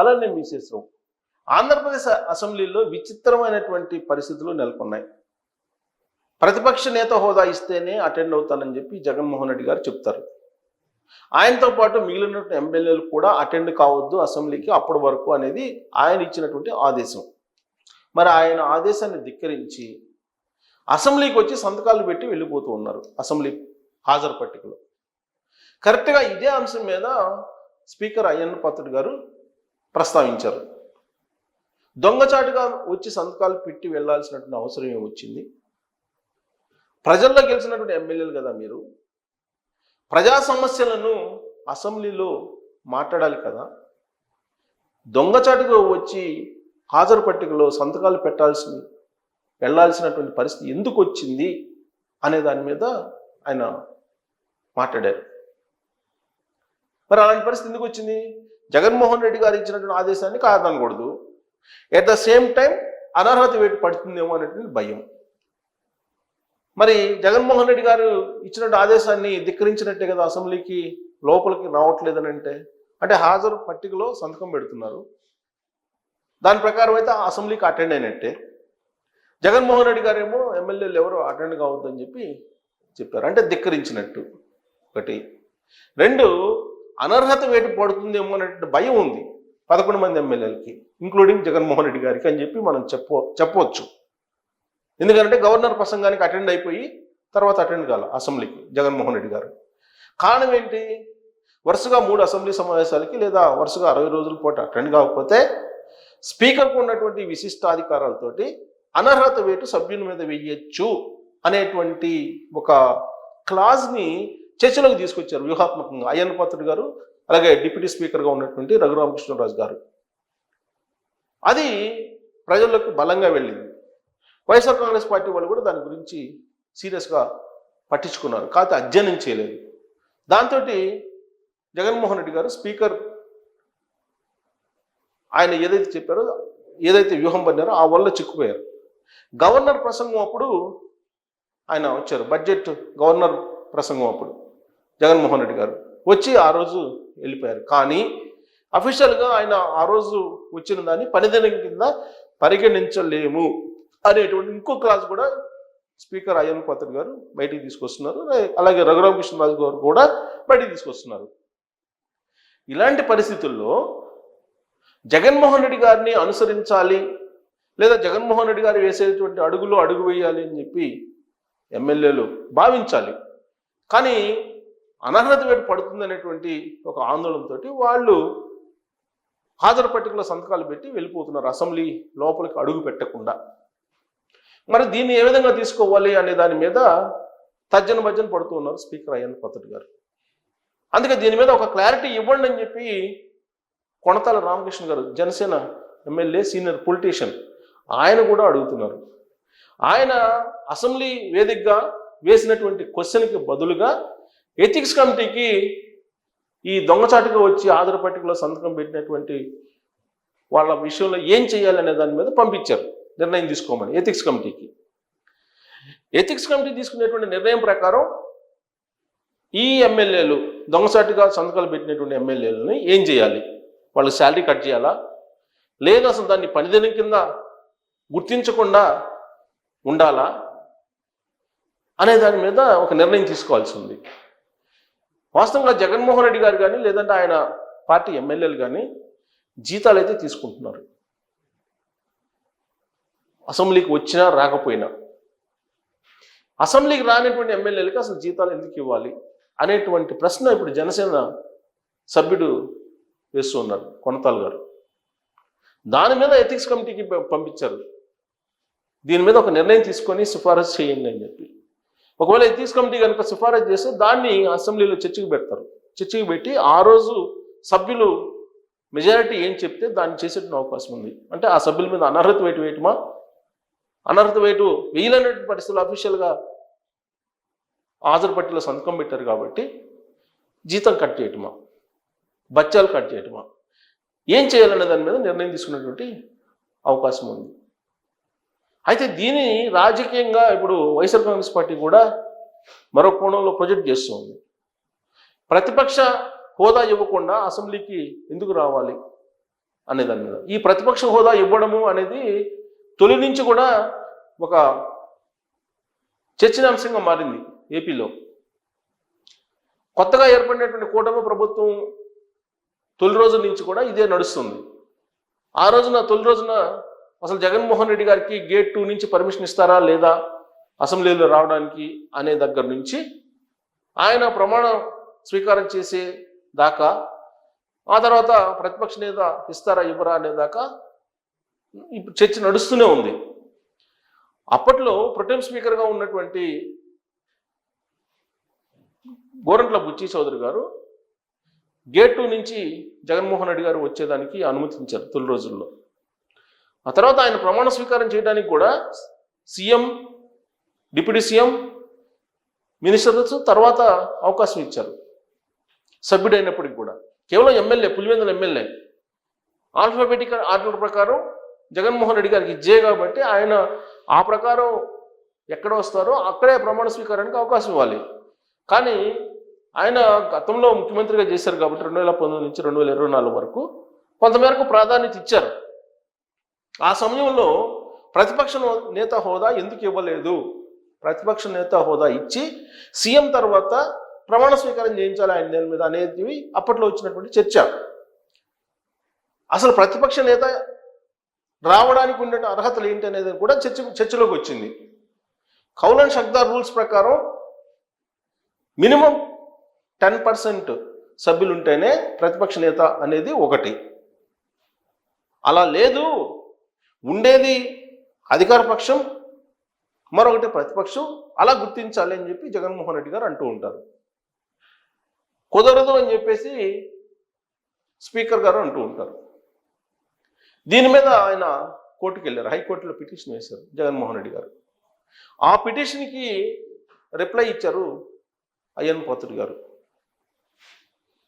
అలానే మిసెస్ ఆంధ్రప్రదేశ్ అసెంబ్లీలో విచిత్రమైనటువంటి పరిస్థితులు నెలకొన్నాయి. ప్రతిపక్ష నేత హోదా ఇస్తేనే అటెండ్ అవుతానని చెప్పి జగన్మోహన్ రెడ్డి గారు చెప్తారు. ఆయనతో పాటు మిగిలిన ఎమ్మెల్యేలు కూడా అటెండ్ కావద్దు అసెంబ్లీకి అప్పటి వరకు అనేది ఆయన ఇచ్చినటువంటి ఆదేశం. మరి ఆయన ఆదేశాన్ని ధిక్కరించి అసెంబ్లీకి వచ్చి సంతకాలు పెట్టి వెళ్ళిపోతూ ఉన్నారు అసెంబ్లీ హాజరు పట్టికలో. కరెక్ట్గా ఇదే అంశం మీద స్పీకర్ అయ్యన్న పాత్రుడు గారు ప్రస్తావించారు. దొంగచాటుగా వచ్చి సంతకాలు పెట్టి వెళ్ళాల్సినటువంటి అవసరం వచ్చింది? ప్రజల్లో గెలిచినటువంటి ఎమ్మెల్యేలు కదా మీరు. ప్రజా సమస్యలను అసెంబ్లీలో మాట్లాడాలి కదా. దొంగచాటుగా వచ్చి హాజరు పట్టికలో సంతకాలు పెట్టాల్సి వెళ్ళాల్సినటువంటి పరిస్థితి ఎందుకు వచ్చింది అనే దాని మీద ఆయన మాట్లాడారు. మరి అలాంటి పరిస్థితి ఎందుకు వచ్చింది? జగన్మోహన్ రెడ్డి గారు ఇచ్చినటువంటి ఆదేశాన్ని కాదనకూడదు ఎట్ ద సేమ్ టైం అనర్హత వేటు పడుతుందేమో అనేటువంటి భయం. మరి జగన్మోహన్ రెడ్డి గారు ఇచ్చినటువంటి ఆదేశాన్ని ధిక్కరించినట్టే కదా అసెంబ్లీకి లోపలికి రావట్లేదని అంటే అంటే హాజరు పట్టికలో సంతకం పెడుతున్నారు. దాని ప్రకారం అయితే ఆ అసెంబ్లీకి అటెండ్ అయినట్టే. జగన్మోహన్ రెడ్డి గారు ఏమో ఎమ్మెల్యేలు ఎవరు అటెండ్ కావద్దని చెప్పి చెప్పారు. అంటే ధిక్కరించినట్టు ఒకటి. రెండు అనర్హత వేటు పడుతుందేమో అనేటువంటి భయం ఉంది పదకొండు మంది ఎమ్మెల్యేలకి ఇంక్లూడింగ్ జగన్మోహన్ రెడ్డి గారికి అని చెప్పి మనం చెప్పో చెప్పవచ్చు ఎందుకంటే గవర్నర్ ప్రసంగానికి అటెండ్ అయిపోయి తర్వాత అటెండ్ కాల అసెంబ్లీకి జగన్మోహన్ రెడ్డి గారు. కారణం ఏంటి? వరుసగా మూడు అసెంబ్లీ సమావేశాలకి లేదా వరుసగా అరవై రోజుల పాటు అటెండ్ కాకపోతే స్పీకర్కు ఉన్నటువంటి విశిష్టాధికారాలతోటి అనర్హత వేటు సభ్యుల మీద వేయచ్చు అనేటువంటి ఒక క్లాజ్ని చర్చలోకి తీసుకొచ్చారు వ్యూహాత్మకంగా. అయ్యన్న పాత్రుడు గారు అలాగే డిప్యూటీ స్పీకర్గా ఉన్నటువంటి రఘురామకృష్ణరాజు గారు. అది ప్రజలకు బలంగా వెళ్ళింది. వైఎస్ఆర్ కాంగ్రెస్ పార్టీ వాళ్ళు కూడా దాని గురించి సీరియస్గా పట్టించుకున్నారు. కాకపోతే అధ్యయనం చేయలేదు. దాంతో జగన్మోహన్ రెడ్డి గారు స్పీకర్ ఆయన ఏదైతే చెప్పారో ఏదైతే వ్యూహం పడినారో ఆ వల్ల చిక్కుపోయారు. గవర్నర్ ప్రసంగం అప్పుడు ఆయన వచ్చారు. బడ్జెట్ గవర్నర్ ప్రసంగం అప్పుడు. జగన్మోహన్ రెడ్డి గారు వచ్చి ఆ రోజు వెళ్ళిపోయారు. కానీ అఫీషియల్గా ఆయన ఆ రోజు వచ్చిన దాన్ని పనిదినం కింద పరిగణించలేము అనేటువంటి ఇంకో క్లాస్ కూడా స్పీకర్ అయ్యన్ పాత్ర గారు బయటికి తీసుకొస్తున్నారు. అలాగే రఘురామకృష్ణరాజు గారు కూడా బయటికి తీసుకొస్తున్నారు. ఇలాంటి పరిస్థితుల్లో జగన్మోహన్ రెడ్డి గారిని అనుసరించాలి లేదా జగన్మోహన్ రెడ్డి గారు వేసేటువంటి అడుగులో అడుగు వేయాలి అని చెప్పి ఎమ్మెల్యేలు భావించాలి. కానీ అనర్హత వేటు పడుతుందనేటువంటి ఒక ఆందోళనతోటి వాళ్ళు హాజరు పట్టికలో సంతకాలు పెట్టి వెళ్ళిపోతున్నారు అసెంబ్లీ లోపలికి అడుగు పెట్టకుండా. మరి దీన్ని ఏ విధంగా తీసుకోవాలి అనే దాని మీద తర్జన భజన పడుతూ ఉన్నారు స్పీకర్ అయ్యన్న పత్రుడు గారు. అందుకే దీని మీద ఒక క్లారిటీ ఇవ్వండి అని చెప్పి కొణతాల రామకృష్ణ గారు జనసేన ఎమ్మెల్యే సీనియర్ పొలిటీషియన్ ఆయన కూడా అడుగుతున్నారు. ఆయన అసెంబ్లీ వేదికగా వేసినటువంటి క్వశ్చన్కి బదులుగా ఎథిక్స్ కమిటీకి ఈ దొంగచాటుగా వచ్చి ఆధార పట్టికలో సంతకం పెట్టినటువంటి వాళ్ళ విషయంలో ఏం చేయాలనే దాని మీద పంపించారు. నిర్ణయం తీసుకోమని ఎథిక్స్ కమిటీకి ఎథిక్స్ కమిటీ తీసుకునేటువంటి నిర్ణయం ప్రకారం ఈ ఎమ్మెల్యేలు దొంగసాటిగా సంతకాలు పెట్టినటువంటి ఎమ్మెల్యేలని ఏం చేయాలి? వాళ్ళు శాలరీ కట్ చేయాలా? లేదు అసలు దాన్ని పనిదినం కింద గుర్తించకుండా ఉండాలా? అనే దాని మీద ఒక నిర్ణయం తీసుకోవాల్సి ఉంది. వాస్తవంగా జగన్మోహన్ రెడ్డి గారు కానీ లేదంటే ఆయన పార్టీ ఎమ్మెల్యేలు కానీ జీతాలు అయితే తీసుకుంటున్నారు. అసెంబ్లీకి వచ్చినా రాకపోయినా. అసెంబ్లీకి రానటువంటి ఎమ్మెల్యేలకి అసలు జీతాలు ఎందుకు ఇవ్వాలి అనేటువంటి ప్రశ్న ఇప్పుడు జనసేన సభ్యుడు వేస్తూ ఉన్నారు కొనతాల్ గారు. దాని మీద ఎథిక్స్ కమిటీకి పంపించారు. దీని మీద ఒక నిర్ణయం తీసుకొని సిఫారసు చేయండి అని చెప్పి. ఒకవేళ ఎథిక్స్ కమిటీ కనుక సిఫారసు చేస్తే దాన్ని అసెంబ్లీలో చర్చకు పెడతారు. చర్చకు పెట్టి ఆ రోజు సభ్యులు మెజారిటీ ఏం చెప్తే దాన్ని చేసేటువంటి అవకాశం ఉంది. అంటే ఆ సభ్యుల మీద అనర్హత వేటు వేయటమా? అనర్హత వేటు వేయలేనటువంటి పరిస్థితులు అఫీషియల్గా హాజరు సంతకం పెట్టారు కాబట్టి జీతం కట్ చేయటమా? బచ్చాలు కట్ చేయటమా? ఏం చేయాలనే దాని మీద నిర్ణయం తీసుకున్నటువంటి అవకాశం ఉంది. అయితే దీన్ని రాజకీయంగా ఇప్పుడు వైఎస్ఆర్ కాంగ్రెస్ పార్టీ కూడా మరో కోణంలో ప్రొజెక్ట్ చేస్తుంది. ప్రతిపక్ష హోదా ఇవ్వకుండా అసెంబ్లీకి ఎందుకు రావాలి అనే దాని మీద? ఈ ప్రతిపక్ష హోదా ఇవ్వడము అనేది తొలి నుంచి కూడా ఒక చర్చనాంశంగా మారింది ఏపీలో. కొత్తగా ఏర్పడినటువంటి కూటమి ప్రభుత్వం తొలి రోజు నుంచి కూడా ఇదే నడుస్తుంది. ఆ రోజున తొలి రోజున అసలు జగన్మోహన్ రెడ్డి గారికి గేట్ టూ నుంచి పర్మిషన్ ఇస్తారా లేదా అసెంబ్లీలో రావడానికి అనే దగ్గర నుంచి ఆయన ప్రమాణ స్వీకారం చేసే దాకా ఆ తర్వాత ప్రతిపక్ష నేత ఇస్తారా ఇవ్వరా అనే దాకా ఇప్పుడు చర్చ నడుస్తూనే ఉంది. అప్పట్లో ప్రొటెం స్పీకర్గా ఉన్నటువంటి గోరంట్ల బుచ్చి చౌదరి గారు గేట్ టూ నుంచి జగన్మోహన్ రెడ్డి గారు వచ్చేదానికి అనుమతించారు తొలి రోజుల్లో. ఆ తర్వాత ఆయన ప్రమాణ స్వీకారం చేయడానికి కూడా సీఎం డిప్యూటీ సీఎం మినిస్టర్స్ తర్వాత అవకాశం ఇచ్చారు. సభ్యుడైనప్పటికి కూడా. కేవలం MLA Pulivendula MLA. Alphabetic order ప్రకారం జగన్మోహన్ రెడ్డి గారికి ఇచ్చే కాబట్టి ఆయన ఆ ప్రకారం ఎక్కడ వస్తారో అక్కడే ప్రమాణ స్వీకారానికి అవకాశం ఇవ్వాలి. కానీ ఆయన గతంలో ముఖ్యమంత్రిగా చేశారు కాబట్టి రెండు వేల పంతొమ్మిది నుంచి రెండు వేల ఇరవై నాలుగు వరకు కొంతమేరకు ప్రాధాన్యత ఇచ్చారు. ఆ సమయంలో ప్రతిపక్ష నేత హోదా ఎందుకు ఇవ్వలేదు? ప్రతిపక్ష నేత హోదా ఇచ్చి సీఎం తర్వాత ప్రమాణ స్వీకారం చేయించాలి ఆయన దేని మీద అనేది అప్పట్లో వచ్చినటువంటి చర్చ. అసలు ప్రతిపక్ష నేత రావడానికి ఉండే అర్హతలు ఏంటి అనేది కూడా చర్చ చర్చలోకి వచ్చింది. కౌలన్ షక్దార్ రూల్స్ ప్రకారం మినిమం టెన్ పర్సెంట్ సభ్యులు ఉంటేనే ప్రతిపక్ష నేత అనేది ఒకటి. అలా లేదు. ఉండేది అధికార పక్షం మరొకటి ప్రతిపక్షం. అలా గుర్తించాలి అని చెప్పి జగన్మోహన్ రెడ్డి గారు అంటూ ఉంటారు. కుదరదు అని చెప్పేసి స్పీకర్ గారు అంటూ ఉంటారు. దీని మీద ఆయన కోర్టుకు వెళ్ళారు. హైకోర్టులో పిటిషన్ వేశారు జగన్మోహన్ రెడ్డి గారు. ఆ పిటిషన్కి రిప్లై ఇచ్చారు అయ్యన్ పోతుడు గారు.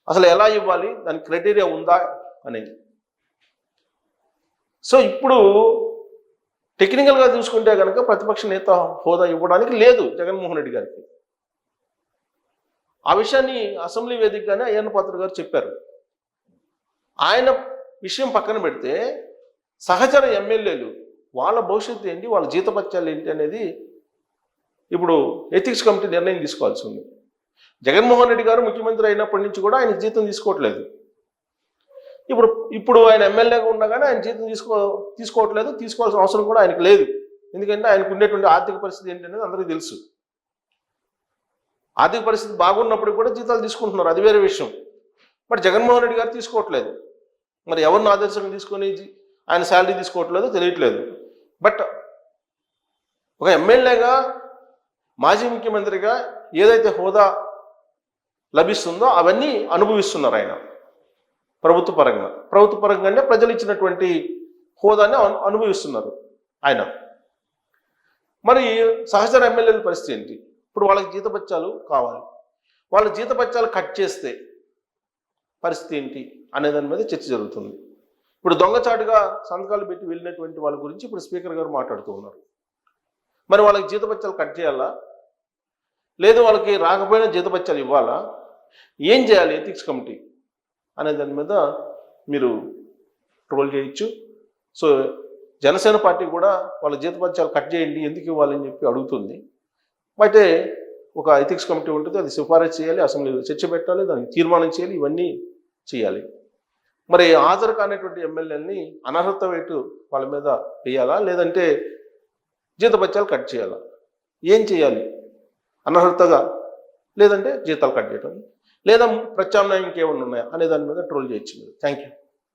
అసలు ఎలా ఇవ్వాలి? దాని క్రైటీరియా ఉందా? అనేది. సో ఇప్పుడు టెక్నికల్గా చూసుకుంటే కనుక ప్రతిపక్ష నేత హోదా ఇవ్వడానికి లేదు జగన్మోహన్ రెడ్డి గారికి. ఆ విషయాన్ని అసెంబ్లీ వేదికగానే అయ్యన్న పాత్ర గారు చెప్పారు. ఆయన విషయం పక్కన పెడితే సహచర ఎమ్మెల్యేలు వాళ్ళ భవిష్యత్తు ఏంటి వాళ్ళ జీతపత్యాలు ఏంటి అనేది ఇప్పుడు ఎథిక్స్ కమిటీ నిర్ణయం తీసుకోవాల్సి ఉంది. జగన్మోహన్ రెడ్డి గారు ముఖ్యమంత్రి అయినప్పటి నుంచి కూడా ఆయన జీతం తీసుకోవట్లేదు. ఇప్పుడు ఇప్పుడు ఆయన ఎమ్మెల్యేగా ఉండగానే ఆయన జీతం తీసుకో తీసుకోవట్లేదు తీసుకోవాల్సిన అవసరం కూడా ఆయనకు లేదు. ఎందుకంటే ఆయనకు ఉండేటువంటి ఆర్థిక పరిస్థితి ఏంటనేది అందరికీ తెలుసు. ఆర్థిక పరిస్థితి బాగున్నప్పుడు కూడా జీతాలు తీసుకుంటున్నారు అది వేరే విషయం. మరి జగన్మోహన్ రెడ్డి గారు తీసుకోవట్లేదు. మరి ఎవరిని ఆదర్శంగా తీసుకొని ఆయన శాలరీ తీసుకోవట్లేదు తెలియట్లేదు. బట్ ఒక ఎమ్మెల్యేగా మాజీ ముఖ్యమంత్రిగా ఏదైతే హోదా లభిస్తుందో అవన్నీ అనుభవిస్తున్నారు ఆయన. ప్రభుత్వ పరంగా ప్రభుత్వ పరంగానే ప్రజలు ఇచ్చినటువంటి హోదాని అనుభవిస్తున్నారు ఆయన. మరి సహచర ఎమ్మెల్యేల పరిస్థితి ఏంటి? ఇప్పుడు వాళ్ళకి జీతపత్యాలు కావాలి. వాళ్ళ జీతపత్యాలు కట్ చేస్తే పరిస్థితి ఏంటి అనే దాని మీద చర్చ జరుగుతుంది. ఇప్పుడు దొంగచాటుగా సంతకాలు పెట్టి వెళ్ళినటువంటి వాళ్ళ గురించి ఇప్పుడు స్పీకర్ గారు మాట్లాడుతూ ఉన్నారు. మరి వాళ్ళకి జీతపత్యాలు కట్ చేయాలా? లేదు వాళ్ళకి రాకపోయినా జీతపత్యాలు ఇవ్వాలా? ఏం చేయాలి ఎథిక్స్ కమిటీ? అనే దాని మీద మీరు ట్రోల్ చేయొచ్చు. సో జనసేన పార్టీ కూడా వాళ్ళ జీతపత్యాలు కట్ చేయండి ఎందుకు ఇవ్వాలని చెప్పి అడుగుతుంది. అయితే ఒక ఎథిక్స్ కమిటీ ఉంటుంది అది సిఫారసు చేయాలి అసెంబ్లీలో చర్చ పెట్టాలి దానికి తీర్మానం చేయాలి ఇవన్నీ చేయాలి. మరి హాజరు కానటువంటి ఎమ్మెల్యేలని అనర్హత వేటు వాళ్ళ మీద వేయాలా లేదంటే జీతపత్యాలు కట్ చేయాలా? ఏం చేయాలి? అనర్హతగా లేదంటే జీతాలు కట్ చేయడం లేదా ప్రత్యామ్నాయం ఇంకేమన్నా ఉన్నాయా అనే దాని మీద ట్రోల్ చేయొచ్చు థ్యాంక్ యూ